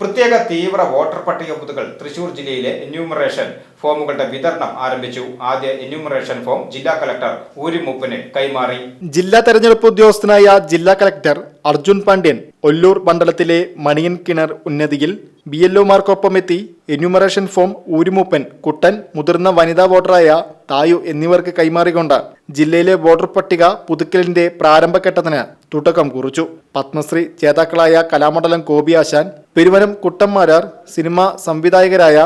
പ്രത്യേക തീവ്ര വോട്ടർ പട്ടിക പുതുക്കൽ തൃശൂർ ജില്ലയിലെ എന്യൂമറേഷൻ ഫോമുകളുടെ വിതരണം ആരംഭിച്ചു. ആദ്യ എന്യൂമറേഷൻ ഫോം ജില്ലാ കലക്ടർ ഊരിമുപ്പിന് കൈമാറി. ജില്ലാ തെരഞ്ഞെടുപ്പ് ഉദ്യോഗസ്ഥനായ ജില്ലാ കലക്ടർ അർജുൻ പാണ്ഡ്യൻ ഒല്ലൂർ മണ്ഡലത്തിലെ മണിയൻ കിണർ ഉന്നതിയിൽ ബി എൽ എത്തി എന്യൂമറേഷൻ ഫോം ഊരിമൂപ്പൻ കുട്ടൻ മുതിർന്ന വനിതാ വോട്ടറായ തായു എന്നിവർക്ക് കൈമാറിക്കൊണ്ട് ജില്ലയിലെ വോട്ടർ പട്ടിക പുതുക്കലിന്റെ പ്രാരംഭഘട്ടത്തിന് തുടക്കം കുറിച്ചു. പത്മശ്രീ ജേതാക്കളായ കലാമണ്ഡലം ആശാൻ പെരുവനം കുട്ടന്മാരാർ സിനിമാ സംവിധായകരായ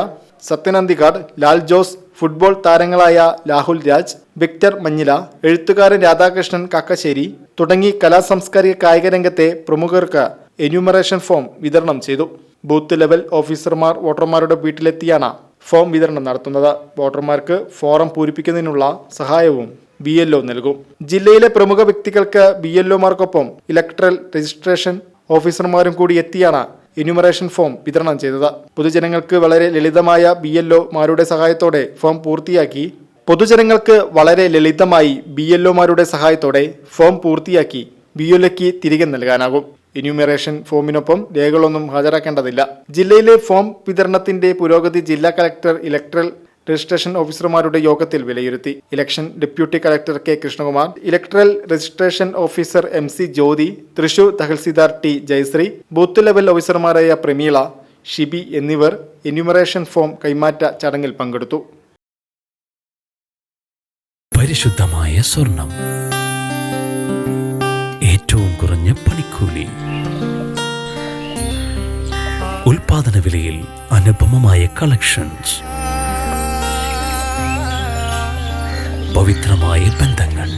സത്യനന്ദിക്കാട് ലാൽ ജോസ് ഫുട്ബോൾ താരങ്ങളായ രാഹുൽ രാജ് വിക്ടർ മഞ്ഞില എഴുത്തുകാരൻ രാധാകൃഷ്ണൻ കാക്കശ്ശേരി തുടങ്ങി കലാസാംസ്കാരിക കായിക രംഗത്തെ പ്രമുഖർക്ക് എന്യൂമറേഷൻ ഫോം വിതരണം ചെയ്തു. ബൂത്ത് ലെവൽ ഓഫീസർമാർ വോട്ടർമാരുടെ വീട്ടിലെത്തിയാണ് ഫോം വിതരണം നടത്തുന്നത്. വോട്ടർമാർക്ക് ഫോറം പൂരിപ്പിക്കുന്നതിനുള്ള സഹായവും ബി എൽ ഒ നൽകും. ജില്ലയിലെ പ്രമുഖ വ്യക്തികൾക്ക് ബി എൽ ഒമാർക്കൊപ്പം ഇലക്ട്രൽ രജിസ്ട്രേഷൻ ഓഫീസർമാരും കൂടി എത്തിയാണ് എന്യൂമറേഷൻ ഫോം വിതരണം ചെയ്തത്. പൊതുജനങ്ങൾക്ക് വളരെ ലളിതമായ ബി എൽ ഒമാരുടെ സഹായത്തോടെ ഫോം പൂർത്തിയാക്കി. പൊതുജനങ്ങൾക്ക് വളരെ ലളിതമായി ബി എൽ ഒമാരുടെ സഹായത്തോടെ ഫോം പൂർത്തിയാക്കി ബി എൽ ഒക്ക് തിരികെ നൽകാനാകും. എന്യൂമറേഷൻ ഫോമിനൊപ്പം രേഖകളൊന്നും ഹാജരാക്കേണ്ടതില്ല. ജില്ലയിലെ ഫോം വിതരണത്തിന്റെ പുരോഗതി ജില്ലാ കലക്ടർ ഇലക്ട്രൽ രജിസ്ട്രേഷൻ ഓഫീസർമാരുടെ യോഗത്തിൽ വിലയിരുത്തി. Election deputy collector K Krishnakumar electoral registration officer M C Jyothi Thrissur tahsildar T Jayasree booth level ഓഫീസർമാരായ പ്രമീള ഷിബി എന്നിവർ എന്യൂമറേഷൻ ഫോം കൈമാറ്റ ചടങ്ങിൽ പങ്കെടുത്തു. പരിശുദ്ധമായ സ്വർണം. ഏറ്റവും കുറഞ്ഞ പണിക്കൂലി. ഉൽപാദന വിലയിൽ അനുപമമായ കളക്ഷൻസ്. പവിത്രമായ ബന്ധങ്ങൾ.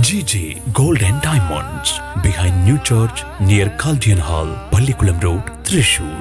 G G gold and diamonds behind new church near Chaldean hall Pallikulam road Thrissur